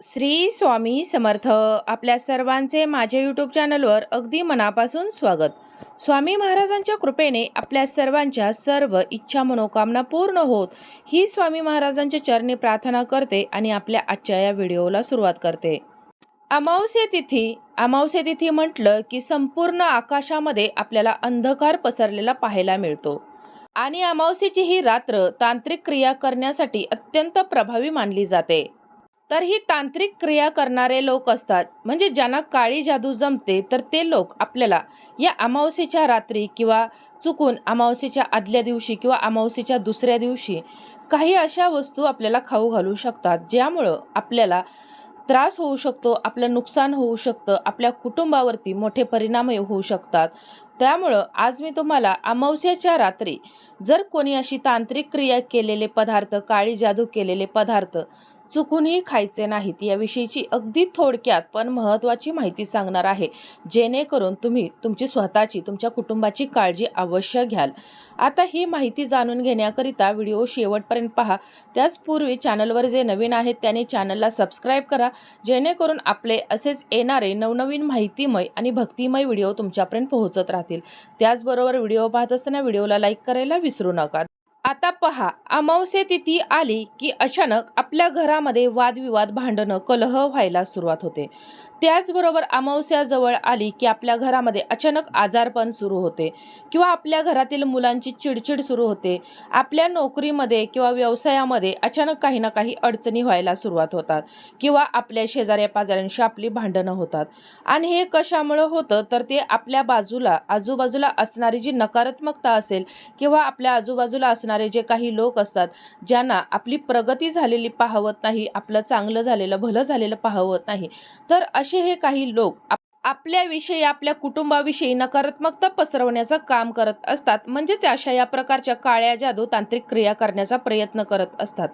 श्री स्वामी समर्थ आपल्या सर्वांचे माझ्या यूट्यूब चॅनलवर अगदी मनापासून स्वागत. स्वामी महाराजांच्या कृपेने आपल्या सर्वांच्या सर्व इच्छा मनोकामना पूर्ण होत ही स्वामी महाराजांच्या चरणी प्रार्थना करते आणि आपल्या आजच्या या व्हिडिओला सुरुवात करते. अमावस्य तिथी अमावस्य तिथी म्हटलं की संपूर्ण आकाशामध्ये आपल्याला अंधकार पसरलेला पाहायला मिळतो. आणि अमावस्येची ही रात्र तांत्रिक क्रिया करण्यासाठी अत्यंत प्रभावी मानली जाते. तर ही तांत्रिक क्रिया करणारे लोक असतात. म्हणजे ज्यांना काळी जादू जमते तर ते लोक आपल्याला या अमावस्येच्या रात्री किंवा चुकून अमावस्येच्या आदल्या दिवशी किंवा अमावस्येच्या दुसऱ्या दिवशी काही अशा वस्तू आपल्याला खाऊ घालू शकतात ज्यामुळं आपल्याला त्रास होऊ शकतो आपलं नुकसान होऊ शकतं आपल्या कुटुंबावरती मोठे परिणाम होऊ शकतात. त्यामुळं आज मी तुम्हाला अमावस्याच्या रात्री जर कोणी अशी तांत्रिक क्रिया केलेले पदार्थ काळी जादू केलेले पदार्थ चुकूनही खायचे नाहीत. याविषयीची अगदी थोडक्यात पण महत्त्वाची माहिती सांगणार आहे. जेणेकरून तुम्ही तुमची स्वतःची तुमच्या कुटुंबाची काळजी अवश्य घ्याल. आता ही माहिती जाणून घेण्याकरिता व्हिडिओ शेवटपर्यंत पहा. त्याचपूर्वी चॅनलवर जे नवीन आहेत त्यांनी चॅनलला सबस्क्राईब करा. जेणेकरून आपले असेच येणारे नवनवीन माहितीमय आणि भक्तिमय व्हिडिओ तुमच्यापर्यंत पोहोचत राहतील. त्याचबरोबर व्हिडिओ पाहत असताना व्हिडिओला लाईक करायला विसरू नका. आता पहा अमावस्या तिथी आली की अचानक आपल्या घरामध्ये वादविवाद भांडणं कलह व्हायला सुरुवात होते. त्याचबरोबर अमावस्या जवळ आली की आपल्या घरामध्ये अचानक आजारपण सुरू होते किंवा आपल्या घरातील मुलांची चिडचिड सुरू होते. आपल्या नोकरीमध्ये किंवा व्यवसायामध्ये अचानक काही ना काही अडचणी व्हायला सुरुवात होतात किंवा आपल्या शेजाऱ्या पाजाऱ्यांशी आपली भांडणं होतात. आणि हे कशामुळं होतं? तर ते आपल्या बाजूला आजूबाजूला असणारी जी नकारात्मकता असेल किंवा आपल्या आजूबाजूला असं जे काही लोक असतात ज्यांना आपली प्रगती झालेली पाहवत नाही आपलं चांगलं झालेलं भलं झालेलं पाहवत नाही तर असे हे काही लोक आपल्याविषयी आपल्या कुटुंबाविषयी नकारात्मकता पसरवण्याचं काम करत असतात. म्हणजेच अशा या प्रकारच्या काळ्या जादू तांत्रिक क्रिया करण्याचा प्रयत्न करत असतात.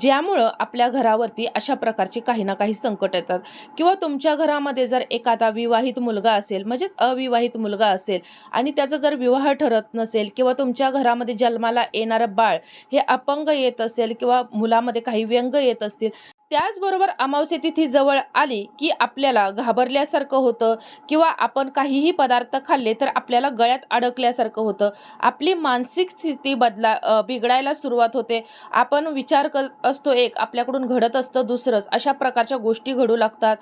ज्यामुळं आपल्या घरावरती अशा प्रकारची काही ना काही संकट येतात. किंवा तुमच्या घरामध्ये जर एखादा विवाहित मुलगा असेल म्हणजेच अविवाहित मुलगा असेल आणि त्याचा जर विवाह ठरत नसेल किंवा तुमच्या घरामध्ये जन्माला येणारं बाळ हे अपंग येत असेल किंवा मुलामध्ये काही व्यंग येत असतील त्याचबरोबर अमावस्या तिथी जवळ आली की आपल्याला घाबरल्यासारखं होतं किंवा आपण काहीही पदार्थ खाल्ले तर आपल्याला गळ्यात अडकल्यासारखं होतं. आपली मानसिक स्थिती बदला बिघडायला सुरुवात होते. आपण विचार करत असतो एक आपल्याकडून घडत असतं दुसरंच. अशा प्रकारच्या गोष्टी घडू लागतात.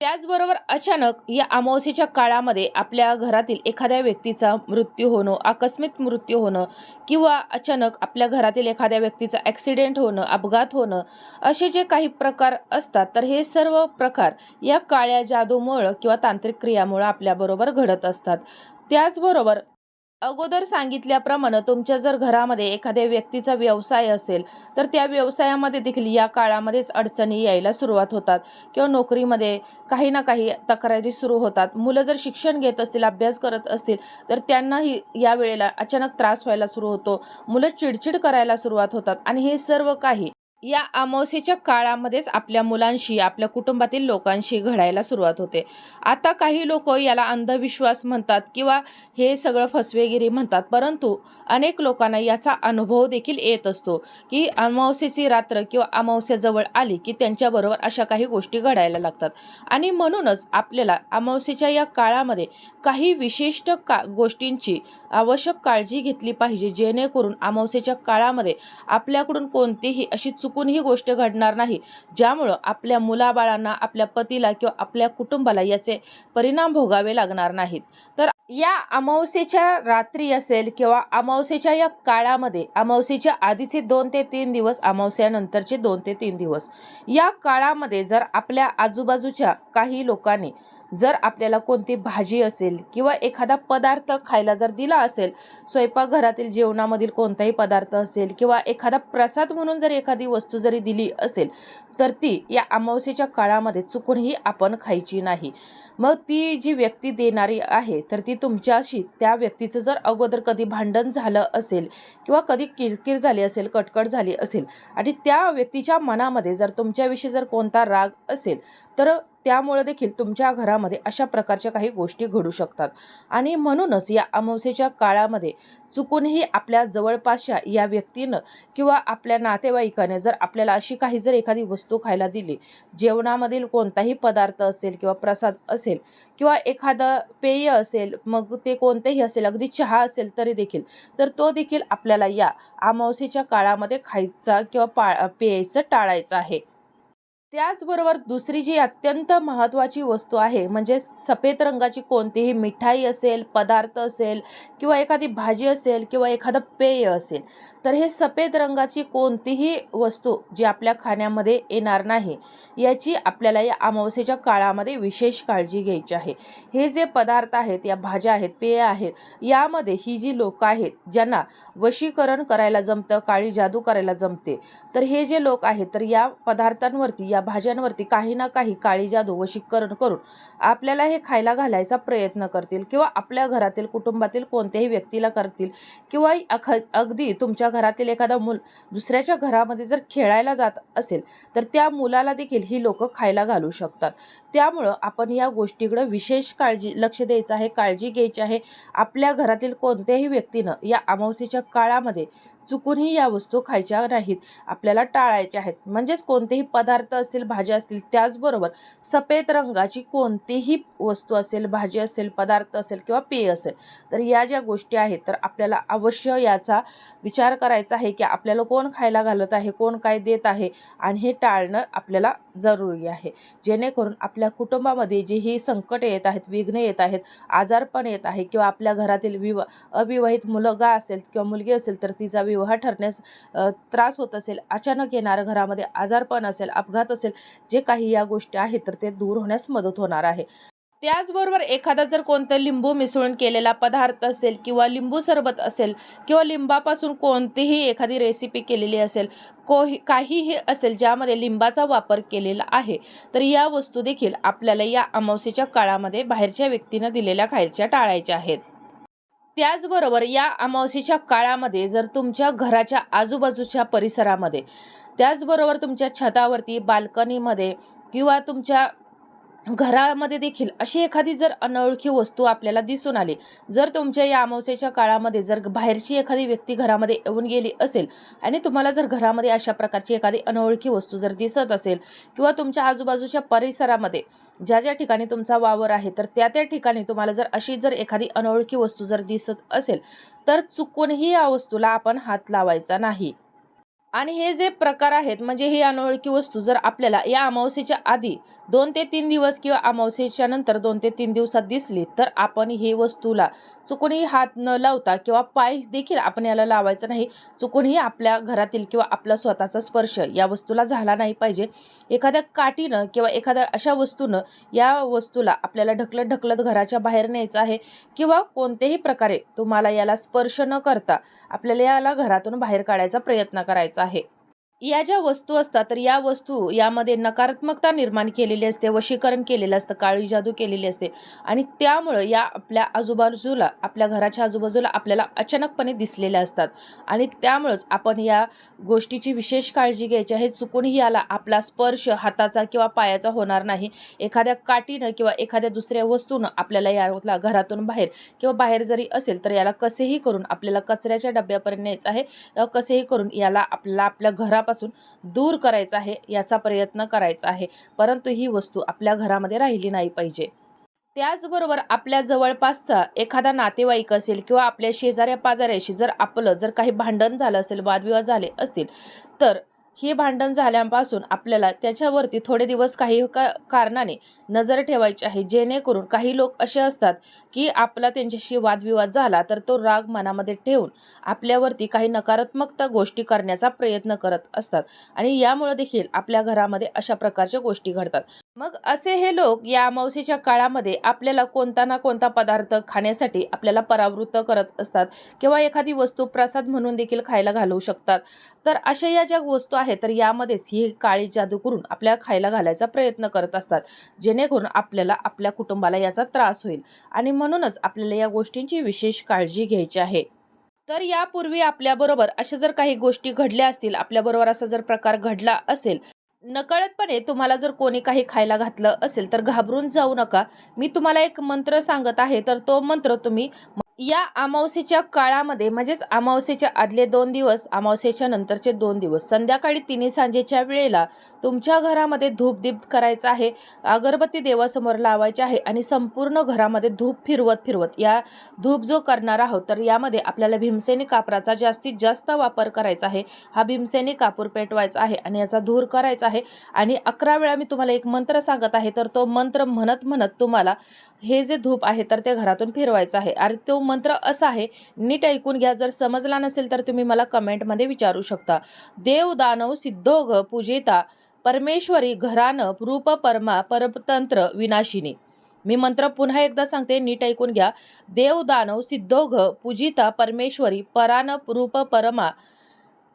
त्याचबरोबर अचानक या अमावस्येच्या काळामध्ये आपल्या घरातील एखाद्या व्यक्तीचा मृत्यू होणं आकस्मिक मृत्यू होणं किंवा अचानक आपल्या घरातील एखाद्या व्यक्तीचा ॲक्सिडेंट होणं अपघात होणं असे जे काही प्रकार असतात तर हे सर्व प्रकार या काळ्या जादूमुळं किंवा तांत्रिक क्रियामुळं आपल्याबरोबर घडत असतात. त्याचबरोबर अगोदर सांगितल्याप्रमाणे तुमच्या जर घरामध्ये एखाद्या व्यक्तीचा व्यवसाय असेल तर त्या व्यवसायामध्ये देखील या काळामध्येच अडचणी यायला सुरुवात होतात किंवा नोकरीमध्ये काही ना काही तक्रारी सुरू होतात. मुलं जर शिक्षण घेत असतील अभ्यास करत असतील तर त्यांनाही या वेळेला अचानक त्रास व्हायला सुरू होतो. मुलं चिडचिड करायला सुरुवात होतात आणि हे सर्व काही या अमावस्येच्या काळामध्येच आपल्या मुलांशी आपल्या कुटुंबातील लोकांशी घडायला सुरुवात होते. आता काही लोक याला अंधविश्वास म्हणतात किंवा हे सगळं फसवेगिरी म्हणतात परंतु अनेक लोकांना याचा अनुभव देखील येत असतो की अमावस्येची रात्र किंवा अमावस्याजवळ आली की त्यांच्याबरोबर अशा काही गोष्टी घडायला लागतात. आणि म्हणूनच आपल्याला अमावस्येच्या या काळामध्ये काही विशिष्ट का गोष्टींची आवश्यक काळजी घेतली पाहिजे जेणेकरून अमावस्येच्या काळामध्ये आपल्याकडून कोणतीही अशी चुकून ही गोष्ट घडणार नाही. ज्यामुळं आपल्या मुलाबाळांना आपल्या पतीला किंवा आपल्या कुटुंबाला याचे परिणाम भोगावे लागणार नाहीत. तर या अमावस्येच्या रात्री असेल किंवा अमावस्येच्या या काळामध्ये अमावस्येच्या आधीचे दोन ते तीन दिवस अमावस्यानंतरचे दोन ते तीन दिवस या काळामध्ये जर आपल्या आजूबाजूच्या काही लोकांनी जर आपल्याला कोणती भाजी असेल किंवा एखादा पदार्थ खायला जर दिला असेल स्वयंपाकघरातील जेवणामधील कोणताही पदार्थ असेल किंवा एखादा प्रसाद म्हणून जर एखादी वस्तू जरी दिली असेल तर ती या अमावस्येच्या काळामध्ये चुकूनही आपण खायची नाही. मग ती जी व्यक्ती देणारी आहे तर ती तुमच्याशी त्या व्यक्तीचं जर अगोदर कधी भांडण झालं असेल किंवा कधी किरकिर झाली असेल कटकट झाली असेल आणि त्या व्यक्तीच्या मनामध्ये जर तुमच्याविषयी जर कोणता राग असेल तर त्यामुळे देखील तुमच्या घरामध्ये अशा प्रकारच्या काही गोष्टी घडू शकतात. आणि म्हणूनच या अमावस्येच्या काळामध्ये चुकूनही आपल्या जवळपासच्या या व्यक्तीनं किंवा आपल्या नातेवाईकाने जर आपल्याला अशी काही जर एखादी वस्तू खायला दिली जेवणामधील कोणताही पदार्थ असेल किंवा प्रसाद असेल किंवा एखादं पेय असेल मग ते कोणतेही असेल अगदी चहा असेल तरी देखील तर तो देखील आपल्याला या अमावस्येच्या काळामध्ये खायचा किंवा पा प्यायचं टाळायचं आहे. त्याचबरोबर दुसरी जी अत्यंत महत्त्वाची वस्तू आहे म्हणजे सफेद रंगाची कोणतीही मिठाई असेल पदार्थ असेल किंवा एखादी भाजी असेल किंवा एखादं पेय असेल तर हे सफेद रंगाची कोणतीही वस्तू जी आपल्या खाण्यामध्ये येणार नाही याची आपल्याला या अमावस्येच्या काळामध्ये विशेष काळजी घ्यायची आहे. हे जे पदार्थ आहेत या भाज्या आहेत पेय आहेत यामध्ये ही जी लोकं आहेत ज्यांना वशीकरण करायला जमतं काळी जादू करायला जमते तर हे जे लोक आहेत तर या पदार्थांवरती या भाज्यांवरती काही ना काही काळी जादू वशीकरण करून आपल्याला हे खायला घालायचा प्रयत्न करतील किंवा आपल्या घरातील कुटुंबातील कोणत्याही व्यक्तीला करतील किंवा अख अगदी तुमच्या घरातील एखादा मूल दुसऱ्याच्या घरामध्ये जर खेळायला जात असेल तर त्या मुलाला देखील ही लोकं खायला घालू शकतात. त्यामुळं आपण या गोष्टीकडं विशेष काळजी लक्ष द्यायचं आहे काळजी घ्यायची आहे. आपल्या घरातील कोणत्याही व्यक्तीनं या अमावस्येच्या काळामध्ये चुकूनही या वस्तू खायच्या नाहीत. आपल्याला टाळायच्या आहेत. म्हणजेच कोणतेही पदार्थ असतील भाज्या असतील त्याचबरोबर सफेद रंगाची कोणतीही वस्तू असेल भाजी असेल पदार्थ असेल किंवा पेय असेल तर या ज्या गोष्टी आहेत तर आपल्याला अवश्य याचा विचार करायचा आहे की आपल्याला कोण खायला घालत आहे कोण काय देत आहे आणि हे टाळणं आपल्याला जरुरी आहे. जेणेकरून आपल्या कुटुंबामध्ये जी ही संकटे येत आहेत विघ्न येत आहेत आजारपण येत आहे किंवा आपल्या घरातील विवा अविवाहित मुलगा असेल किंवा मुलगी असेल तर तिचा विवाह ठरण्यास त्रास होत असेल अचानक येणारं घरामध्ये आजारपण असेल अपघात असेल जे काही या गोष्टी आहेत तर ते दूर होण्यास मदत होणार आहे. त्याचबरोबर एखादा जर कोणतं लिंबू मिसळून केलेला पदार्थ असेल किंवा लिंबू सरबत असेल किंवा लिंबापासून कोणतीही एखादी रेसिपी केलेली असेल कोही काहीही असेल ज्यामध्ये लिंबाचा वापर केलेला आहे तर या वस्तू देखील आपल्याला या अमावस्येच्या काळामध्ये बाहेरच्या व्यक्तीनं दिलेल्या खायच्या टाळायच्या आहेत. त्याचबरोबर या अमावस्येच्या काळामध्ये जर तुमच्या घराच्या आजूबाजूच्या परिसरामध्ये त्याचबरोबर तुमच्या छतावरती बाल्कनीमध्ये किंवा तुमच्या घरामध्ये देखील अशी एखादी जर अनोळखी वस्तू आपल्याला दिसून आली जर तुमच्या या अमावस्येच्या काळामध्ये जर बाहेरची एखादी व्यक्ती घरामध्ये येऊन गेली असेल आणि तुम्हाला जर घरामध्ये अशा प्रकारची एखादी अनोळखी वस्तू जर दिसत असेल किंवा तुमच्या आजूबाजूच्या परिसरामध्ये ज्या ज्या ठिकाणी तुमचा वावर आहे तर त्या त्या ठिकाणी तुम्हाला जर अशी जर एखादी अनोळखी वस्तू जर दिसत असेल तर चुकूनही या वस्तूला आपण हात लावायचा नाही. आणि हे जे प्रकार आहेत म्हणजे ही अनोळखी वस्तू जर आपल्याला या अमावस्येच्या आधी दोन ते तीन दिवस किंवा अमावस्येच्या नंतर दोन ते तीन दिवसात दिसली तर आपण ही वस्तूला चुकूनही हात न लावता किंवा पाय देखील आपण याला लावायचं नाही. चुकूनही आपल्या घरातील किंवा आपला स्वतःचा स्पर्श या वस्तूला झाला नाही पाहिजे. एखाद्या काठीनं किंवा एखाद्या अशा वस्तूनं या वस्तूला आपल्याला ढकलत ढकलत घराच्या बाहेर न्यायचं आहे किंवा कोणत्याही प्रकारे तुम्हाला याला स्पर्श न करता आपल्याला याला घरातून बाहेर काढायचा प्रयत्न करायचा आहे. या ज्या वस्तू असतात तर या वस्तू यामध्ये नकारात्मकता निर्माण केलेली असते वशीकरण केलेलं असतं काळी जादू केलेली असते. आणि त्यामुळं या आपल्या आजूबाजूला आपल्या घराच्या आजूबाजूला आपल्याला अचानकपणे दिसलेल्या असतात. आणि त्यामुळंच आपण या गोष्टीची विशेष काळजी घ्यायची आहे. चुकूनही याला आपला स्पर्श हाताचा किंवा पायाचा होणार नाही. एखाद्या काठीनं किंवा एखाद्या दुसऱ्या वस्तूनं आपल्याला याला घरातून बाहेर किंवा बाहेर जरी असेल तर याला कसेही करून आपल्याला कचऱ्याच्या डब्यापर्यंत न्यायचं आहे. कसेही करून याला आपल्याला आपल्या घरापासून दूर करायचा आहे याचा प्रयत्न करायचा आहे. परंतु ही वस्तू आपल्या घरामध्ये राहिली नाही पाहिजे. त्याचबरोबर आपल्या जवळपासचा एखादा नातेवाईक असेल किंवा आपल्या शेजाऱ्या पाजाऱ्याशी जर आपलं जर काही भांडण झालं असेल वादविवाद झाले असतील तर हे भांडण झाल्यापासून आपल्याला त्याच्यावरती थोडे दिवस काही का कारणाने नजर ठेवायची आहे. जेणेकरून काही लोक असे असतात की आपला त्यांच्याशी वादविवाद झाला तर तो राग मनामध्ये ठेवून आपल्यावरती काही नकारात्मकता गोष्टी करण्याचा प्रयत्न करत असतात. आणि यामुळे देखील आपल्या घरामध्ये अशा प्रकारच्या गोष्टी घडतात. मग असे हे लोक या अमावस्येच्या काळामध्ये आपल्याला कोणता ना कोणता पदार्थ खाण्यासाठी आपल्याला परावृत्त करत असतात किंवा एखादी वस्तू प्रसाद म्हणून देखील खायला घालवू शकतात. तर अशा या ज्या वस्तू आहेत तर यामध्येच ही काळी जादू करून आपल्याला खायला घालायचा प्रयत्न करत असतात. जेणेकरून आपल्याला आपल्या कुटुंबाला याचा त्रास होईल. आणि म्हणूनच आपल्याला या गोष्टींची विशेष काळजी घ्यायची आहे. तर यापूर्वी आपल्याबरोबर अशा जर काही गोष्टी घडल्या असतील आपल्याबरोबर असा जर प्रकार घडला असेल नकळतपणे तुम्हाला जर कोणी काही खायला घातलं असेल तर घाबरून जाऊ नका. मी तुम्हाला एक मंत्र सांगत आहे तर तो मंत्र तुम्ही या अमावस्येच्या काळामध्ये म्हणजेच अमावस्येच्या आदले दोन दिवस अमावस्येच्या नंतरचे दोन दिवस संध्याकाळी तिन्ही सांजेच्या वेळेला तुमच्या घरामध्ये धूप दीप करायचा आहे अगरबत्ती देवासमोर लावायची आहे आणि संपूर्ण घरामध्ये धूप फिरवत फिरवत या धूप जो करणार आहोत तर यामध्ये आपल्याला भीमसेनी कापराचा जास्तीत जास्त वापर करायचा आहे. हा भीमसेनी कापूर पेटवायचा आहे आणि याचा धूर करायचा आहे. आणि अकरा वेळा मी तुम्हाला एक मंत्र सांगत आहे तर तो मंत्र म्हणत म्हणत तुम्हाला हे जे धूप आहे तर ते घरातून फिरवायचं आहे. आणि तो मंत्र असा आहे नीट ऐकून घ्या. जर समजला नसेल तर तुम्ही मला कमेंटमध्ये विचारू शकता. देव दानव सिद्धोघ पूजेता परमेश्वरी घरानं रूप परमा परतंत्र विनाशिनी. मी मंत्र पुन्हा एकदा सांगते नीट ऐकून घ्या. देव दानव सिद्धोघ पूजिता परमेश्वरी परान रूप परमा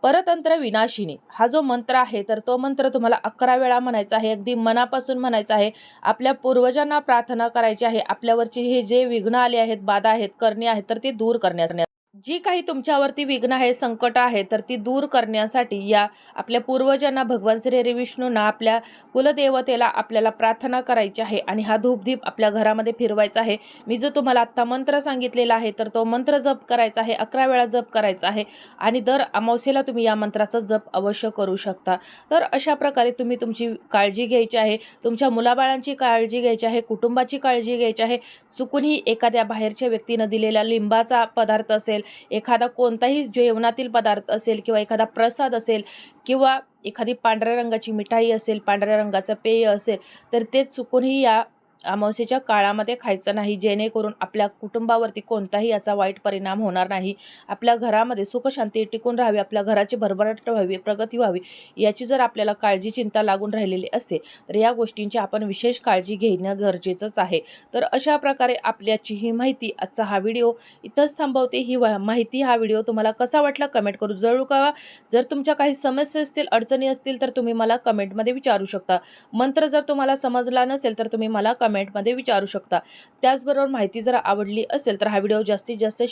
परतंत्र विनाशिनी. हा जो मंत्र आहे तर तो मंत्र तुम्हाला अकरा वेळा म्हणायचा आहे. अगदी मनापासून म्हणायचा आहे. आपल्या पूर्वजांना प्रार्थना करायची आहे. आपल्यावरची हे जे विघ्न आले आहेत बाधा आहेत करणे आहेत तर ते दूर करण्यासाठी जी काही तुमच्यावरती विघ्न आहे संकट आहे तर ती दूर करण्यासाठी या आपल्या पूर्वजांना भगवान श्री हरी विष्णूंना आपल्या कुलदेवतेला आपल्याला प्रार्थना करायची आहे आणि हा धूपदीप आपल्या घरामध्ये फिरवायचा आहे. मी जो तुम्हाला आत्ता मंत्र सांगितलेला आहे तर तो मंत्र जप करायचा आहे अकरा वेळा जप करायचा आहे आणि दर अमावस्येला तुम्ही या मंत्राचा जप अवश्य करू शकता. तर अशा प्रकारे तुम्ही तुमची काळजी घ्यायची आहे तुमच्या मुलाबाळांची काळजी घ्यायची आहे कुटुंबाची काळजी घ्यायची आहे. चुकूनही एखाद्या बाहेरच्या व्यक्तीनं दिलेला लिंबाचा पदार्थ असेल एखादा कोणताही जेवणातील पदार्थ असेल किंवा एखादा प्रसाद असेल किंवा एखादी पांढऱ्या रंगाची मिठाई असेल पांढऱ्या रंगाचं पेय असेल तर ते चुकूनही या अमावस्येच्या काळामध्ये खायचं नाही जेणेकरून आपल्या कुटुंबावरती कोणताही याचा वाईट परिणाम होणार नाही. आपल्या घरामध्ये सुखशांती टिकून राहावी आपल्या घराची भरभराट व्हावी प्रगती व्हावी याची जर आपल्याला काळजी चिंता लागून राहिलेली असते तर या गोष्टींची आपण विशेष काळजी घेणं गरजेचंच आहे. तर अशा प्रकारे आपल्याची ही माहिती आजचा हा व्हिडिओ इथंच थांबवते. ही वा- माहिती हा व्हिडिओ तुम्हाला कसा वाटला कमेंट करू जरूर कळवा. जर तुमच्या काही समस्या असतील अडचणी असतील तर तुम्ही मला कमेंटमध्ये विचारू शकता. मंत्र जर तुम्हाला समजला नसेल तर तुम्ही मला कमेंटमध्ये विचारू शकता. त्याचबरोबर माहिती जर आवडली असेल तर हा व्हिडिओ जास्तीत जास्त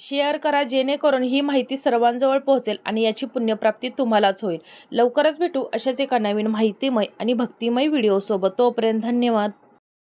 शेअर करा जेणेकरून ही माहिती सर्वांजवळ पोहोचेल आणि याची पुण्यप्राप्ती तुम्हालाच होईल. लवकरच भेटू अशाच एका नवीन माहितीमय आणि भक्तिमय व्हिडिओसोबत. तोपर्यंत धन्यवाद.